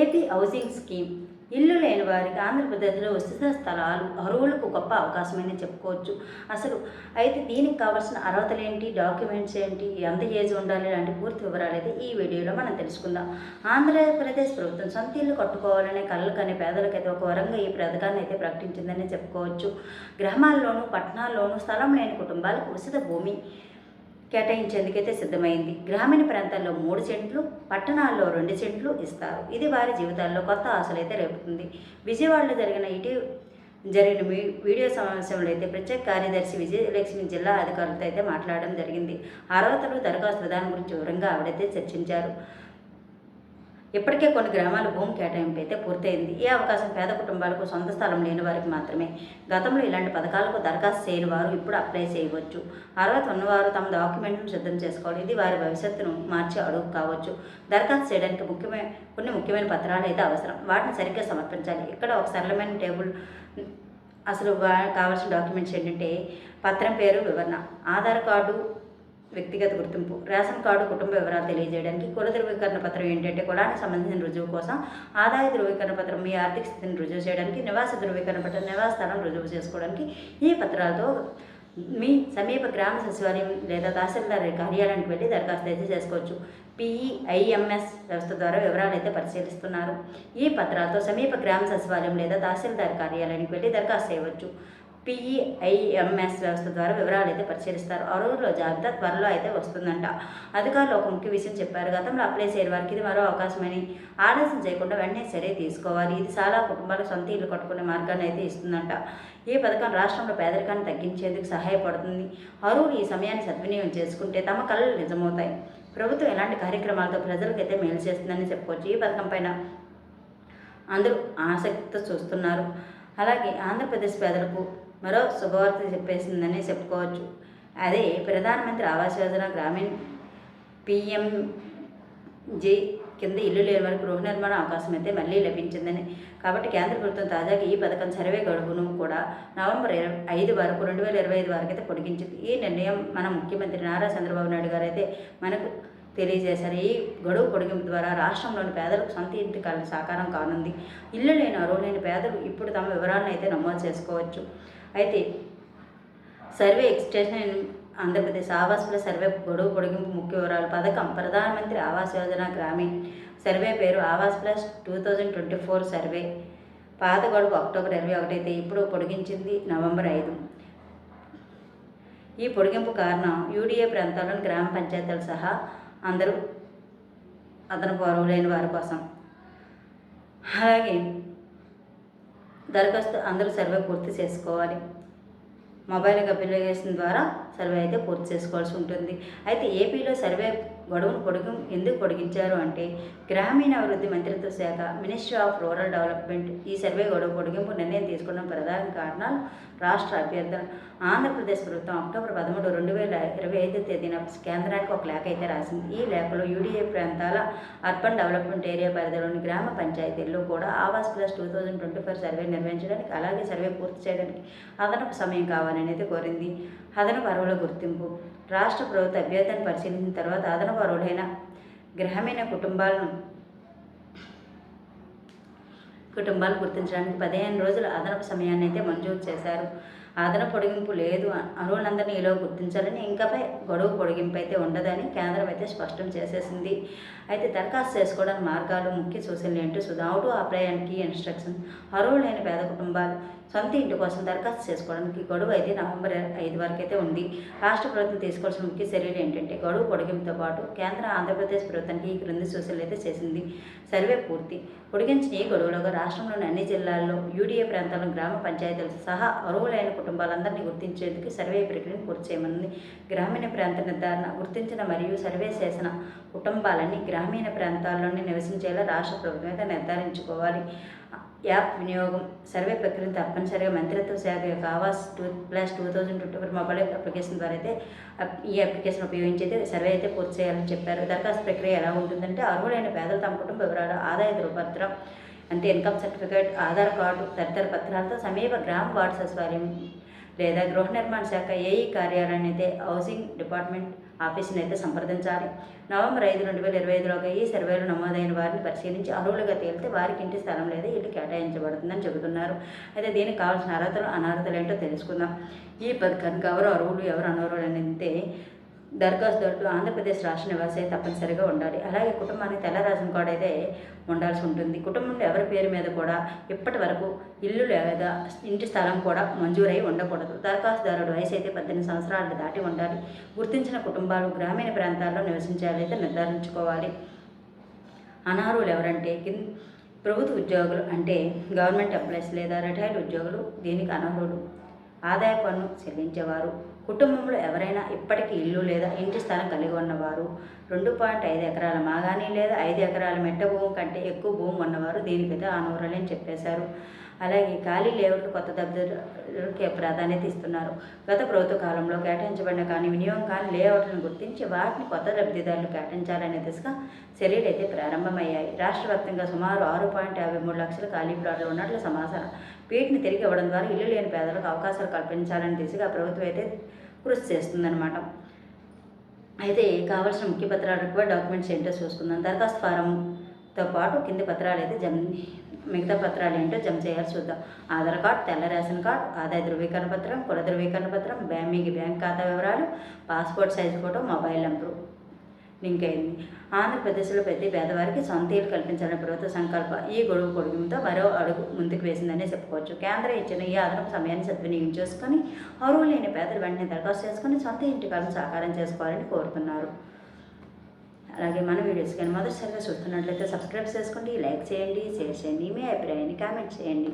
AP housing scheme. ఇల్లు లేని వారికి ఆంధ్రప్రదేశ్లో ఉచిత స్థలాలు అరువులకు గొప్ప అవకాశమని చెప్పుకోవచ్చు. అసలు అయితే దీనికి కావాల్సిన అర్హతలు ఏంటి? డాక్యుమెంట్స్ ఏంటి? ఎంత ఏజ్ ఉండాలి? లాంటి పూర్తి వివరాలు అయితే ఈ వీడియోలో మనం తెలుసుకుందాం. ఆంధ్రప్రదేశ్ ప్రభుత్వం సొంత ఇల్లు కట్టుకోవాలనే కళ్ళు కానీ పేదలకైతే ఒక వరంగా ఈ పథకాన్ని అయితే ప్రకటించిందని చెప్పుకోవచ్చు. గ్రామాల్లోనూ పట్టణాల్లోనూ స్థలం లేని కుటుంబాలకు ఉచిత భూమి కేటాయించేందుకైతే సిద్ధమైంది. గ్రామీణ ప్రాంతాల్లో మూడు సెంట్లు పట్టణాల్లో రెండు సెంట్లు ఇస్తారు. ఇది వారి జీవితాల్లో కొత్త ఆశలైతే రేపుతుంది. విజయవాడలో జరిగిన ఇటీ జరిగిన మీ వీడియో సమావేశంలో అయితే ప్రత్యేక కార్యదర్శి విజయలక్ష్మి జిల్లా అధికారులతో అయితే మాట్లాడడం జరిగింది. అర్హతలు దరఖాస్తు విధానం గురించి వివరంగా ఆవిడైతే చర్చించారు. ఇప్పటికే కొన్ని గ్రామాల భూమి కేటాయింపు అయితే పూర్తయింది. ఈ అవకాశం పేద కుటుంబాలకు సొంత స్థలం లేని వారికి మాత్రమే. గతంలో ఇలాంటి పథకాలకు దరఖాస్తు చేయని వారు ఇప్పుడు అప్లై చేయవచ్చు. అర్హత ఉన్నవారు తమ డాక్యుమెంట్లను సిద్ధం చేసుకోవాలి. ఇది వారి భవిష్యత్తును మార్చి అడుగు కావచ్చు. దరఖాస్తు చేయడానికి ముఖ్యమైన కొన్ని ముఖ్యమైన పత్రాలు అయితే అవసరం. వాటిని సరిగ్గా సమర్పించాలి. ఇక్కడ ఒక సరళమైన టేబుల్ అసలు కావాల్సిన డాక్యుమెంట్స్ ఏంటంటే పత్రం పేరు వివరణ ఆధార్ కార్డు వ్యక్తిగత గుర్తింపు. రేషన్ కార్డు కుటుంబ వివరాలు తెలియజేయడానికి కుల ధృవీకరణ పత్రం ఏంటంటే కులానికి సంబంధించిన రుజువు కోసం ఆదాయ ధృవీకరణ పత్రం మీ ఆర్థిక స్థితిని రుజువు చేయడానికి నివాస ధృవీకరణ పత్రం నివాస స్థలం రుజువు చేసుకోవడానికి ఈ పత్రాలతో మీ సమీప గ్రామ సచివాలయం లేదా తహసీల్దార్ కార్యాలయానికి వెళ్ళి దరఖాస్తు అయితే చేసుకోవచ్చు. పిఈఐఎంఎస్ వ్యవస్థ ద్వారా వివరాలు అయితే పరిశీలిస్తున్నారు. ఈ పత్రాలతో సమీప గ్రామ సచివాలయం లేదా తహసీల్దార్ కార్యాలయానికి వెళ్ళి దరఖాస్తు చేయవచ్చు. పిఈఐఎంఎస్ వ్యవస్థ ద్వారా వివరాలు అయితే పరిశీలిస్తారు. అరువులో జాబితా త్వరలో అయితే వస్తుందంట. అధికారులు ఒక ముఖ్య విషయం చెప్పారు. గతంలో అప్లై చేయని వారికి ఇది మరో అవకాశమని ఆలస్యం చేయకుండా వెంటనే చర్య తీసుకోవాలి. ఇది చాలా కుటుంబాలకు సొంత ఇల్లు కట్టుకునే మార్గాన్ని అయితే ఇస్తుందంట. ఈ పథకం రాష్ట్రంలో పేదరికాన్ని తగ్గించేందుకు సహాయపడుతుంది. అరువులు ఈ సమయాన్ని సద్వినియోగం చేసుకుంటే తమ కళలు నిజమవుతాయి. ప్రభుత్వం ఎలాంటి కార్యక్రమాలతో ప్రజలకైతే మేలు చేస్తుందని చెప్పుకోవచ్చు. ఈ పథకం పైన అందరూ ఆసక్తితో చూస్తున్నారు. అలాగే ఆంధ్రప్రదేశ్ పేదలకు మరో శుభవార్త చెప్పేసిందని చెప్పుకోవచ్చు. అదే ప్రధానమంత్రి ఆవాస్ యోజన గ్రామీణ్ పిఎంజే కింద ఇల్లు లేని వారికి గృహ నిర్మాణ అవకాశం అయితే మళ్ళీ లభించిందని. కాబట్టి కేంద్ర ప్రభుత్వం తాజాగా ఈ పథకం సర్వే గడువును కూడా నవంబర్ ఇరవై ఐదు వరకు రెండు వేల ఇరవై ఐదు వరకు అయితే పొడిగించింది. ఈ నిర్ణయం మన ముఖ్యమంత్రి నారా చంద్రబాబు నాయుడు గారు అయితే మనకు తెలియజేశారు. ఈ గడువు పొడిగింపు ద్వారా రాష్ట్రంలోని పేదలకు సొంత ఇంటి కళ సాకారం కానుంది. ఇల్లు లేని అరువు లేని పేదలు ఇప్పుడు తమ వివరాలను అయితే నమోదు చేసుకోవచ్చు. అయితే survey extension Andhra Pradesh Awaas plus survey గడువు పొడిగింపు ముఖ్య వివరాలు. పథకం ప్రధానమంత్రి ఆవాస్ యోజన గ్రామీణ్ సర్వే పేరు Awaas plus two thousand twenty four survey. పాత గడువు అక్టోబర్ ఇరవై ఒకటి అయితే ఇప్పుడు పొడిగించింది నవంబర్ ఐదు. ఈ పొడిగింపు కారణం యూడిఏ ప్రాంతాల్లోని గ్రామ పంచాయతీలు సహా అందరూ అదనపు అర్హులైన వారి కోసం. అలాగే దరఖాస్తు అందరూ సర్వే పూర్తి చేసుకోవాలి. మొబైల్ అప్లికేషన్ ద్వారా సర్వే అయితే పూర్తి చేసుకోవాల్సి ఉంటుంది. అయితే ఏపీలో సర్వే గొడవను పొడిగి ఎందుకు పొడిగించారు అంటే గ్రామీణాభివృద్ధి మంత్రిత్వ శాఖ మినిస్ట్రీ ఆఫ్ రూరల్ డెవలప్మెంట్ ఈ సర్వే గొడవ పొడిగింపు నిర్ణయం తీసుకున్న ప్రధాన కారణాలు రాష్ట్ర అభ్యర్థన. ఆంధ్రప్రదేశ్ ప్రభుత్వం అక్టోబర్ పదమూడు రెండు వేల ఇరవై ఐదు తేదీన కేంద్రానికి ఒక లేఖ అయితే రాసింది. ఈ లేఖలో యూడీఏ ప్రాంతాల అర్బన్ డెవలప్మెంట్ ఏరియా పరిధిలోని గ్రామ పంచాయతీల్లో కూడా Awaas plus two thousand twenty four survey నిర్వహించడానికి అలాగే సర్వే పూర్తి చేయడానికి అదనపు సమయం కావాలనేది కోరింది. అదనపు అర్హుల గుర్తింపు. రాష్ట్ర ప్రభుత్వ అభ్యర్థన పరిశీలించిన తర్వాత అదనపు అర్హులైన గ్రామీణ కుటుంబాలను కుటుంబాలు గుర్తించడానికి పదిహేను రోజుల అదనపు సమయాన్ని అయితే మంజూరు చేశారు. అదనపు పొడిగింపు లేదు. అర్హులందరినీ ఈలో గుర్తించాలని ఇంకాపై గొడవ పొడిగింపు అయితే ఉండదని కేంద్రం అయితే స్పష్టం చేసేసింది. అయితే దరఖాస్తు చేసుకోవడానికి మార్గాలు ముఖ్య సూచనలు ఏంటో? సుదావుడు to apply and key instruction అర్హులైన పేద కుటుంబాలు సొంత ఇంటి కోసం దరఖాస్తు చేసుకోవడానికి గడువు అయితే నవంబర్ ఐదు వరకు అయితే ఉంది. రాష్ట్ర ప్రభుత్వం తీసుకోవాల్సిన ముఖ్య చర్యలు ఏంటంటే గడువు పొడిగింపుతో పాటు కేంద్ర ఆంధ్రప్రదేశ్ ప్రభుత్వానికి ఈ క్రింది సూచనలు అయితే చేసింది. సర్వే పూర్తి. పొడిగించిన ఈ గడువులోగా రాష్ట్రంలోని అన్ని జిల్లాల్లో యూడిఏ ప్రాంతాల్లో గ్రామ పంచాయతీలు సహా అర్హులైన కుటుంబాలందరినీ గుర్తించేందుకు సర్వే ప్రక్రియను పూర్తి చేయమన్నది గ్రామీణ ప్రాంత నిర్ధారణ గుర్తించిన మరియు సర్వే చేసిన కుటుంబాలన్నీ గ్రామీణ ప్రాంతాల్లోనే నివసించేలా రాష్ట్ర ప్రభుత్వం అయితే నిర్ధారించుకోవాలి. యాప్ వినియోగం సర్వే ప్రక్రియను తప్పనిసరిగా మంత్రిత్వ శాఖ యొక్క Awaas two plus two thousand twenty four mobile application ద్వారా అయితే అప్- ఈ అప్లికేషన్ ఉపయోగించి అయితే సర్వే అయితే పూర్తి చేయాలని చెప్పారు. దరఖాస్తు ప్రక్రియ ఎలా ఉంటుందంటే అర్హులైన పేదలు తమ కుటుంబ వివరాలు ఆదాయ ధృవపత్రం అంటే ఇన్కమ్ సర్టిఫికేట్ ఆధార్ కార్డు తదితర పత్రాలతో సమీప గ్రామ వార్డు సచివాలయం లేదా గృహ నిర్మాణ శాఖ ఏఈ కార్యాలయాన్ని అయితే హౌసింగ్ డిపార్ట్మెంట్ ఆఫీస్ని అయితే సంప్రదించాలి. నవంబర్ ఐదు రెండు వేల ఇరవై ఐదులోగా ఈ సర్వేలో నమోదైన వారిని పరిశీలించి అర్హులుగా తేలితే వారికి ఇంటి స్థలం లేదా ఇల్లు కేటాయించబడుతుందని చెబుతున్నారు. అయితే దీనికి కావాల్సిన అర్హతలు అనర్హతలు ఏంటో తెలుసుకుందాం. ఈ పథకానికి ఎవరు అర్హులు ఎవరు అనర్హులు అనేది దరఖాస్తుదారుడు ఆంధ్రప్రదేశ్ రాష్ట్ర నివాసి తప్పనిసరిగా ఉండాలి. అలాగే కుటుంబానికి తెల్ల రేషన్ అయితే ఉండాల్సి ఉంటుంది. కుటుంబంలో ఎవరి పేరు మీద కూడా ఇప్పటి వరకు ఇల్లు లేదా ఇంటి స్థలం కూడా మంజూరై ఉండకూడదు. దరఖాస్తుదారుడు వయసు అయితే పద్దెనిమిది సంవత్సరాలు దాటి ఉండాలి. గుర్తించిన కుటుంబాలు గ్రామీణ ప్రాంతాల్లో నివసించాలైతే నిర్ధారించుకోవాలి. అనర్హులు ఎవరంటే కింద ప్రభుత్వ ఉద్యోగులు అంటే గవర్నమెంట్ ఎంప్లాయీస్ లేదా రిటైర్డ్ ఉద్యోగులు దీనికి అనర్హులు. ఆదాయ పన్ను చెల్లించేవారు కుటుంబంలో ఎవరైనా ఇప్పటికీ ఇల్లు లేదా ఇంటి స్థలం కలిగి ఉన్నవారు రెండు పాయింట్ ఐదు ఎకరాల మాగాని లేదా ఐదు ఎకరాల మెట్ట భూమి కంటే ఎక్కువ భూమి ఉన్నవారు దీనికైతే అనర్హులని అని చెప్పేశారు. అలాగే ఖాళీ లేఅవుట్లు కొత్త దబ్దలకే ప్రాధాన్యత ఇస్తున్నారు. గత ప్రభుత్వ కాలంలో కేటాయించబడిన కానీ వినియోగం కానీ లేఅవుట్లను గుర్తించి వాటిని కొత్త లబ్ధిదారులు కేటాయించాలనే దిశగా చర్యలు అయితే ప్రారంభమయ్యాయి. రాష్ట్ర వ్యాప్తంగా సుమారు ఆరు పాయింట్ యాభై మూడు లక్షల ఖాళీ ప్లాట్లు ఉన్నట్లు సమాచారం. వీటిని తిరిగి ఇవ్వడం ద్వారా ఇల్లు లేని పేదలకు అవకాశాలు కల్పించాలనే దిశగా ప్రభుత్వం అయితే కృషి చేస్తుందన్నమాట. అయితే కావాల్సిన ముఖ్య పత్రాలు కూడా డాక్యుమెంట్స్ ఏంటో చూసుకుందాం. దరఖాస్తు ఫారంతో పాటు కింది పత్రాలు అయితే జమ మిగతా పత్రాలు ఏంటో జమ చేయాలి చూద్దాం. ఆధార్ కార్డ్ తెల్ల రేషన్ కార్డ్ ఆదాయ ధృవీకరణ పత్రం కుల ధృవీకరణ పత్రం బ్యాంక్ బ్యాంక్ ఖాతా వివరాలు passport size photo mobile number. Link అయింది ఆంధ్రప్రదేశ్లో ప్రతి పేదవారికి సొంత ఇల్లు కల్పించాలనే ప్రభుత్వ సంకల్ప ఈ గొడుగు పొడుగుతో మరో అడుగు ముందుకు వేసిందనే చెప్పుకోవచ్చు. కేంద్రం ఇచ్చిన ఈ అదనపు సమయాన్ని సద్వినియోగం చేసుకొని అరువు లేని పేదలు వెంటనే దరఖాస్తు చేసుకుని సొంత ఇంటి కలను సాకారం చేసుకోవాలని కోరుతున్నారు. అలాగే మన వీడియోస్ కానీ మొదటిసారిగా చూస్తున్నట్లయితే సబ్స్క్రైబ్ చేసుకోండి లైక్ చేయండి షేర్ చేయండి మీ అభిప్రాయాన్ని కామెంట్ చేయండి.